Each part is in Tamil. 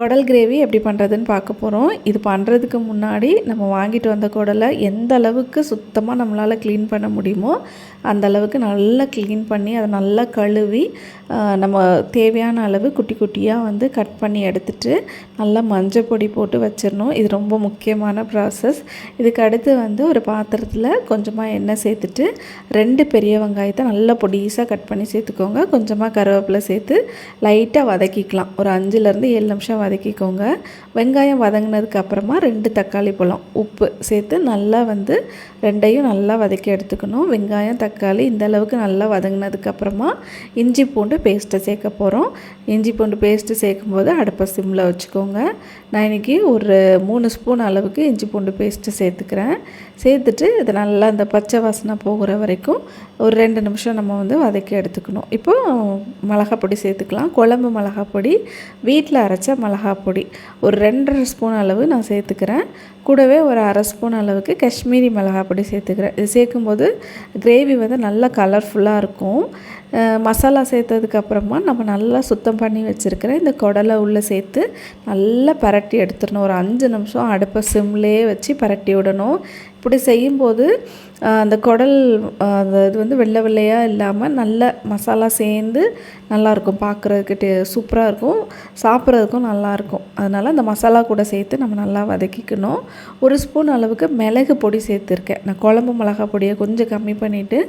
குடல் கிரேவி எப்படி பண்ணுறதுன்னு பார்க்க போகிறோம் இது பண்ணுறதுக்கு முன்னாடி நம்ம வாங்கிட்டு வந்த குடலை எந்த அளவுக்கு சுத்தமாக நம்மளால் க்ளீன் பண்ண முடியுமோ அந்த அளவுக்கு நல்லா க்ளீன் பண்ணி அதை நல்லா கழுவி நம்ம தேவையான அளவு குட்டி குட்டியாக வந்து கட் பண்ணி எடுத்துட்டு நல்லா மஞ்சள் பொடி போட்டு வச்சிடணும். இது ரொம்ப முக்கியமான ப்ராசஸ் இதுக்கு அடுத்து வந்து ஒரு பாத்திரத்தில் கொஞ்சமாக எண்ணெய் சேர்த்துட்டு ரெண்டு பெரிய வெங்காயத்தை நல்லா பொடிசாக கட் பண்ணி சேர்த்துக்கோங்க. கொஞ்சமாக கருவேப்பிலை சேர்த்து லைட்டாக வதக்கிக்கலாம். ஒரு அஞ்சுலேருந்து ஏழு நிமிஷம் வதக்கிக்கோங்க. வெங்காயம் வதங்கினதுக்கு அப்புறமா ரெண்டு தக்காளி பழம். உப்பு சேர்த்து நல்லா வந்து ரெண்டையும் நல்லா வதக்கி எடுத்துக்கணும். வெங்காயம் தக்காளி இந்த அளவுக்கு நல்லா வதங்கினதுக்கு அப்புறமா இஞ்சி பூண்டு பேஸ்ட்டை சேர்க்க போகிறோம் இஞ்சி பூண்டு பேஸ்ட்டு சேர்க்கும் போது அடுப்பை சிம்மில் வச்சுக்கோங்க. நான் இன்றைக்கி ஒரு மூணு ஸ்பூன் அளவுக்கு இஞ்சி பூண்டு பேஸ்ட்டு சேர்த்துக்கிறேன். சேர்த்துட்டு இது நல்லா அந்த பச்சை வாசனை போகிற வரைக்கும் ஒரு ரெண்டு நிமிஷம் நம்ம வந்து வதக்கி எடுத்துக்கணும். இப்போது மிளகாப்பொடி சேர்த்துக்கலாம். குழம்பு மிளகாப்பொடி வீட்டில் அரைச்ச மிளகாய் பொடி ஒரு ரெண்டரை ஸ்பூன் அளவு நான் சேர்த்துக்கிறேன். கூடவே ஒரு அரை ஸ்பூன் அளவுக்கு காஷ்மீரி மிளகாய் பொடி சேர்த்துக்கிறேன். இது சேர்க்கும்போது கிரேவி வந்து நல்லா கலர்ஃபுல்லாக இருக்கும். மசாலா சேர்த்ததுக்கப்புறமா நம்ம நல்லா சுத்தம் பண்ணி வச்சுருக்கிற இந்த குடலை உள்ளே சேர்த்து நல்லா பரட்டி எடுத்துடணும். ஒரு அஞ்சு நிமிஷம் அடுப்பை சிம்லேயே வச்சு பரட்டி விடணும். இப்படி செய்யும்போது அந்த குடல் அந்த இது வந்து வெள்ளை வெள்ளையாக இல்லாமல் நல்ல மசாலா சேர்ந்து நல்லாயிருக்கும் பார்க்குறதுக்கு சூப்பராக இருக்கும். சாப்பிட்றதுக்கும் நல்லாயிருக்கும் அதனால் அந்த மசாலா கூட சேர்த்து நம்ம நல்லா வதக்கிக்கணும். ஒரு ஸ்பூன் அளவுக்கு மிளகு பொடி சேர்த்துருக்கேன். நான் குழம்பு மிளகா பொடியை கொஞ்சம் கம்மி பண்ணிவிட்டு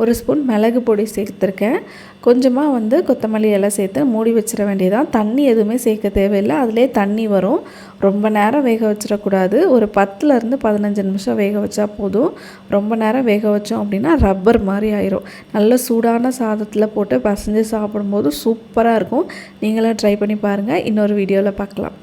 ஒரு ஸ்பூன் மிளகு பொடி சேர்த்துருக்கேன். கொஞ்சமாக வந்து கொத்தமல்லி எல்லாம் சேர்த்து மூடி வச்சிட வேண்டியதான் தண்ணி எதுவுமே சேர்க்க தேவையில்லை. அதிலே தண்ணி வரும். ரொம்ப நேரம் வேக வச்சிடக்கூடாது. ஒரு பத்துலேருந்து பதினஞ்சு நிமிஷம் வேக வச்சா போதும். ரொம்ப நேரம் வேக வச்சோம் அப்படின்னா ரப்பர் மாதிரி ஆயிரும். நல்ல சூடான சாதத்தில் போட்டு பசஞ்சு சாப்பிடும்போது சூப்பராக இருக்கும். நீங்களும் ட்ரை பண்ணி பாருங்கள் இன்னொரு வீடியோவில் பார்க்கலாம்